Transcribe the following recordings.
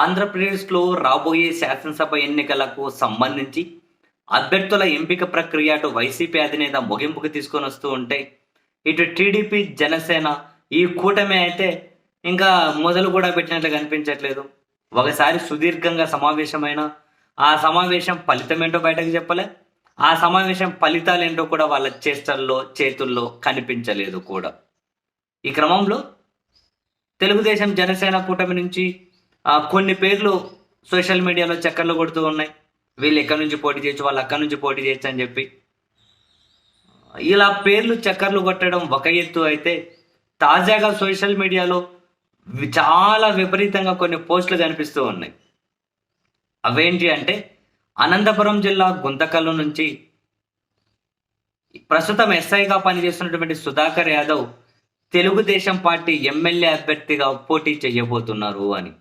ఆంధ్రప్రదేశ్లో రాబోయే శాసనసభ ఎన్నికలకు సంబంధించి అభ్యర్థుల ఎంపిక ప్రక్రియ అటు వైసీపీ అధినేత ముగింపుకు తీసుకొని వస్తూ ఉంటే ఇటు టీడీపీ జనసేన ఈ కూటమి అయితే ఇంకా మొదలు కూడా పెట్టినట్లు కనిపించట్లేదు. ఒకసారి సుదీర్ఘంగా సమావేశమైన ఆ సమావేశం ఫలితం ఏంటో బయటకు చెప్పలే ఆ సమావేశం ఫలితాలు ఏంటో కూడా వాళ్ళ చేష్టల్లో చేతుల్లో కనిపించలేదు కూడా. ఈ క్రమంలో తెలుగుదేశం జనసేన కూటమి నుంచి కొన్ని పేర్లు సోషల్ మీడియాలో చక్కర్లు కొడుతూ ఉన్నాయి. వీళ్ళు ఎక్కడి నుంచి పోటీ చేయొచ్చు వాళ్ళు అక్కడి నుంచి పోటీ చేయొచ్చు అని చెప్పి. ఇలా పేర్లు చక్కర్లు కొట్టడం ఒక ఎత్తు అయితే తాజాగా సోషల్ మీడియాలో చాలా విపరీతంగా కొన్ని పోస్టులు కనిపిస్తూ ఉన్నాయి. అవేంటి అంటే అనంతపురం జిల్లా గుంతకల్లు నుంచి ప్రస్తుతం ఎస్ఐగా పనిచేస్తున్నటువంటి సుధాకర్ యాదవ్ తెలుగుదేశం పార్టీ ఎమ్మెల్యే అభ్యర్థిగా పోటీ చేయబోతున్నారు అని.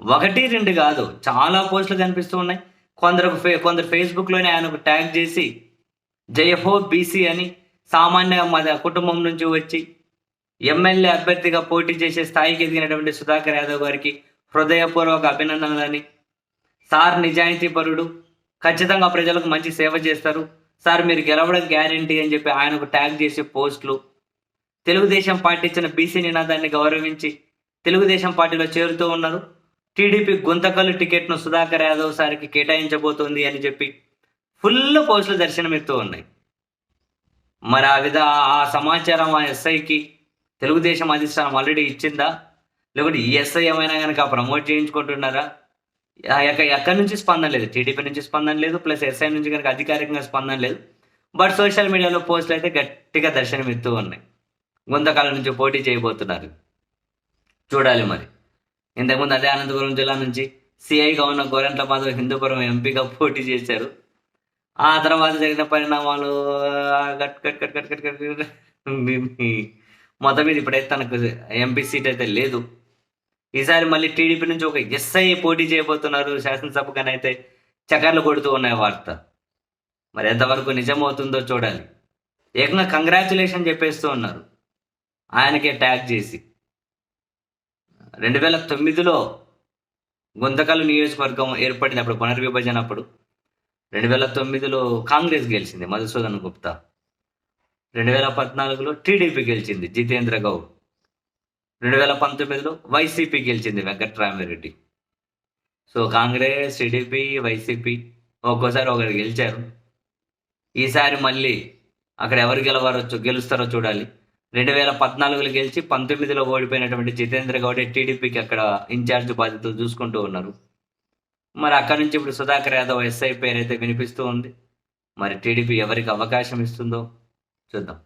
ఒకటి రెండు కాదు. చాలా పోస్టులు కనిపిస్తూ ఉన్నాయి. కొందరు ఫే కొందరు ఫేస్బుక్లోనే ఆయనకు ట్యాగ్ చేసి జయహో బీసీ అని సామాన్య మన కుటుంబం నుంచి వచ్చి ఎమ్మెల్యే అభ్యర్థిగా పోటీ చేసే స్థాయికి ఎదిగినటువంటి సుధాకర్ యాదవ్ గారికి హృదయపూర్వక అభినందనలని. సార్ నిజాయితీ పరుడు. ఖచ్చితంగా ప్రజలకు మంచి సేవ చేస్తారు. సార్ మీరు గెలవడం గ్యారంటీ అని చెప్పి ఆయనకు ట్యాగ్ చేసే పోస్టులు. తెలుగుదేశం పార్టీ ఇచ్చిన బీసీ నినాదాన్ని గౌరవించి తెలుగుదేశం పార్టీలో చేరుతూ ఉన్నారు. టీడీపీ గుంతకల్లు టికెట్ను సుధాకర్ యాదవ్ సార్కి కేటాయించబోతోంది అని చెప్పి ఫుల్ పోస్టులు దర్శనమిస్తూ ఉన్నాయి. మరి ఆ విధ ఆ సమాచారం ఆ ఎస్ఐకి తెలుగుదేశం అధిష్టానం ఆల్రెడీ ఇచ్చిందా? లేకుంటే ఈ ఎస్ఐ ఏమైనా కనుక ప్రమోట్ చేయించుకుంటున్నారా? ఆ ఎక్కడి నుంచి స్పందన లేదు. టీడీపీ నుంచి స్పందన లేదు ప్లస్ ఎస్ఐ నుంచి కనుక అధికారికంగా స్పందన లేదు. బట్ సోషల్ మీడియాలో పోస్టులు అయితే గట్టిగా దర్శనం ఇస్తూ ఉన్నాయి. గుంతకాలం నుంచి పోటీ చేయబోతున్నారు. చూడాలి మరి. ఇంతకుముందు అదే అనంతపురం జిల్లా నుంచి సిఐగా ఉన్న గోరెంట్ల మాధవ్ హిందూపురం ఎంపీగా పోటీ చేశారు. ఆ తర్వాత జరిగిన పరిణామాలు కట్ గట్ కట్ కట్ కట్ కట్ మొత్తం మీద ఇప్పుడైతే తనకు ఎంపీ సీట్ అయితే లేదు. ఈసారి మళ్ళీ టీడీపీ నుంచి ఒక ఎస్ఐ పోటీ చేయబోతున్నారు శాసనసభకని అయితే చక్కర్లు కొడుతూ ఉన్నాయి వార్త. మరి ఎంతవరకు నిజమవుతుందో చూడాలి. ఏకంగా కంగ్రాచులేషన్ చెప్పేస్తూ ఉన్నారు. ఆయనకే ట్యాగ్ చేసి. రెండు వేల తొమ్మిదిలో గుంతకల్ నియోజకవర్గం ఏర్పడినప్పుడు పునర్విభజన అప్పుడు రెండు వేల తొమ్మిదిలో కాంగ్రెస్ గెలిచింది మధుసూదన్ గుప్తా. రెండు వేల పద్నాలుగులో టీడీపీ గెలిచింది జితేంద్ర గౌడ్. రెండు వేల పంతొమ్మిదిలో వైసీపీ గెలిచింది Venkatramireddy. So Congress TDP YCP ఒక్కోసారి ఒకరు గెలిచారు. ఈసారి మళ్ళీ అక్కడ ఎవరు గెలవారో గెలుస్తారో చూడాలి. రెండు వేల పద్నాలుగులో గెలిచి పంతొమ్మిదిలో ఓడిపోయినటువంటి జితేంద్ర గౌడే టీడీపీకి అక్కడ ఇన్ఛార్జ్ బాధ్యతలు చూసుకుంటూ ఉన్నారు. మరి అక్కడ నుంచి ఇప్పుడు సుధాకర్ యాదవ్ ఎస్ఐ పేరు అయితే వినిపిస్తూ ఉంది. మరి టీడీపీ ఎవరికి అవకాశం ఇస్తుందో చూద్దాం.